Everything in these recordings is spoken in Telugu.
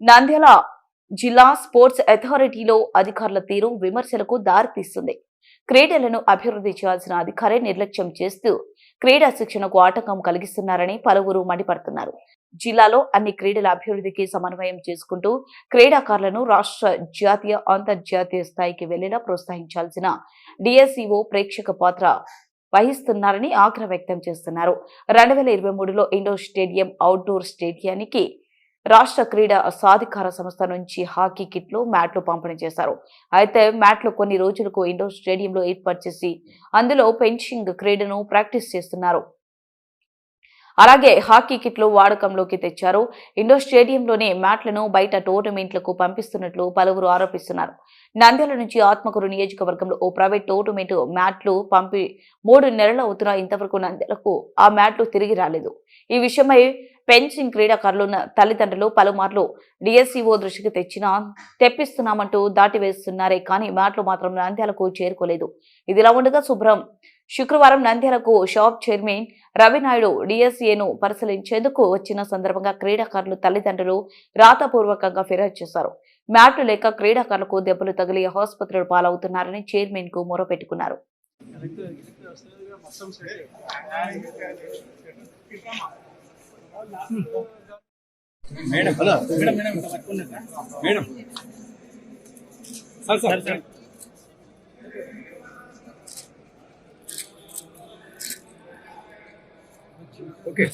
నంద్యాల జిల్లా స్పోర్ట్స్ అథారిటీలో అధికారుల తీరు విమర్శలకు దారితీస్తుంది. క్రీడలను అభివృద్ధి చేయాల్సిన అధికారే నిర్లక్ష్యం చేస్తూ క్రీడా శిక్షణకు ఆటంకం కలిగిస్తున్నారని పలువురు మండిపడుతున్నారు. జిల్లాలో అన్ని క్రీడల అభివృద్ధికి సమన్వయం చేసుకుంటూ క్రీడాకారులను రాష్ట్ర జాతీయ అంతర్జాతీయ స్థాయికి వెళ్ళేలా ప్రోత్సహించాల్సిన డిఎస్ఈఓ ప్రేక్షక పాత్ర వహిస్తున్నారని ఆగ్రహ వ్యక్తం చేస్తున్నారు. రెండు వేల ఇరవై మూడులో ఇండోర్ స్టేడియం అవుట్డోర్ స్టేడియానికి రాష్ట్ర క్రీడా సాధికార సంస్థ నుంచి హాకీ కిట్లు మ్యాట్లు పంపిణీ చేశారు. అయితే మ్యాట్లు కొన్ని రోజులకు ఇండోర్ స్టేడియంలో ఏర్పాటు చేసి అందులో పెంచింగ్ క్రీడను ప్రాక్టీస్ చేస్తున్నారు. అలాగే హాకీ కిట్లు వాడకంలోకి తెచ్చారు. ఇండోర్ స్టేడియంలోనే మ్యాట్లను బయట టోర్నమెంట్లకు పంపిస్తున్నట్లు పలువురు ఆరోపిస్తున్నారు. నంద్యాల నుంచి ఆత్మకూరు నియోజకవర్గంలో ఓ ప్రైవేట్ టోర్నమెంట్ మ్యాట్లు పంపి మూడు నెలలు అవుతున్నా ఇంతవరకు నంద్యాలకు ఆ మ్యాట్లు తిరిగి రాలేదు. ఈ విషయమై పెన్సింగ్ క్రీడాకారులు తల్లిదండ్రులు పలుమార్లు డిఎస్సిఓ దృష్టికి తెచ్చినా తెప్పిస్తున్నామంటూ దాటివేస్తున్నారే కానీ మ్యాట్లు మాత్రం నంద్యాలకు చేరుకోలేదు. ఇదిలా ఉండగా శుభ్రం శుక్రవారం నంద్యాలకు షాప్ చైర్మన్ రవినాయుడు డిఎస్ఏను పరిశీలించేందుకు వచ్చిన సందర్భంగా క్రీడాకారులు తల్లిదండ్రులు రాతపూర్వకంగా ఫిర్యాదు చేశారు. మ్యాట్లు లేక క్రీడాకారులకు దెబ్బలు తగిలి ఆసుపత్రులు పాలవుతున్నారని చైర్మన్కు మొరపెట్టుకున్నారు. Madam sir sir. ఓకే.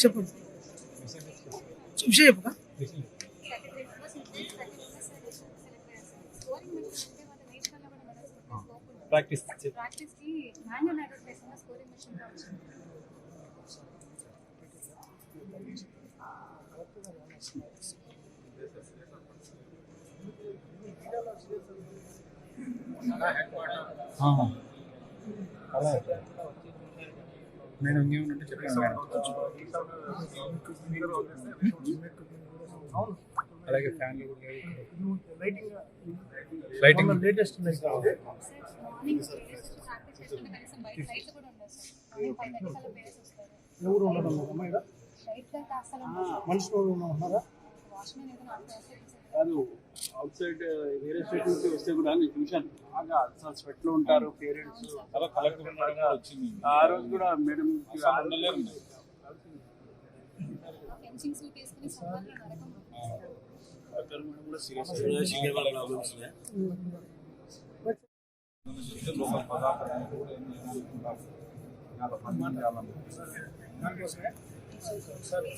చెప్పు. విషయం చెప్పక ప్రాక్టీస్ ప్రాక్టీస్కి మేడం ఇంకేమైనా చెప్పండి మేడం అలాగే ఫ్యాన్లు కూడా. లైటింగ్. లేటెస్ట్ ఎవరు ఉండదు మనుషులు ఉన్నారా కాదు అవుట్ సైడ్ వేరే స్టేట్ నుంచి వస్తే కూడా నేను చూశాను బాగా అసలు స్వెట్లో ఉంటారు పేరెంట్స్ అలా కలెక్టర్ ఉండగా వచ్చింది. ఆ రోజు కూడా మేడం నరకం మేడం కూడా సీరియస్ దానికోసమే సరే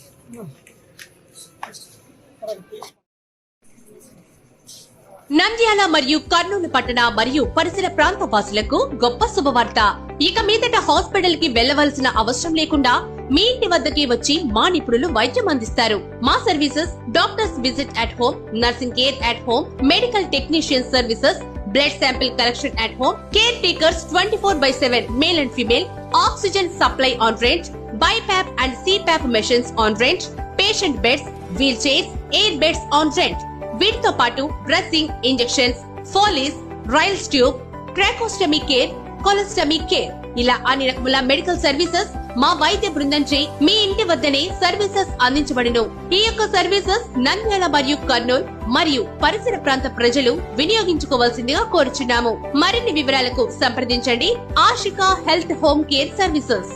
నంద్యాల మరియు కర్నూలు పట్టణ మరియు పరిసర ప్రాంత వాసులకు గొప్ప శుభవార్త. ఇక మీదట హాస్పిటల్కి వెళ్ళవలసిన అవసరం లేకుండా మీ ఇంటి వద్దకి వచ్చి మా నిపుణులు వైద్యం అందిస్తారు. మా services doctors visit at home nursing care at home medical technician services blood sample collection at home caretakers twenty four by seven male and female oxygen supply on rent BiPAP and CPAP machines on rent patient beds wheelchairs air beds on rent వీటితో పాటు dressing injections Foley's Ryle's tube tracheostomy care colostomy care. ఇలా అన్ని రకముల మెడికల్ సర్వీసెస్ మా వైద్య బృందంచే మీ ఇంటి వద్దనే సర్వీసెస్ అందించబడును. ఈ యొక్క సర్వీసెస్ నంద్యాల మరియు కర్నూలు మరియు పరిసర ప్రాంత ప్రజలు వినియోగించుకోవాల్సిందిగా కోరుచున్నాము. మరిన్ని వివరాలకు సంప్రదించండి. Ashika health home care services.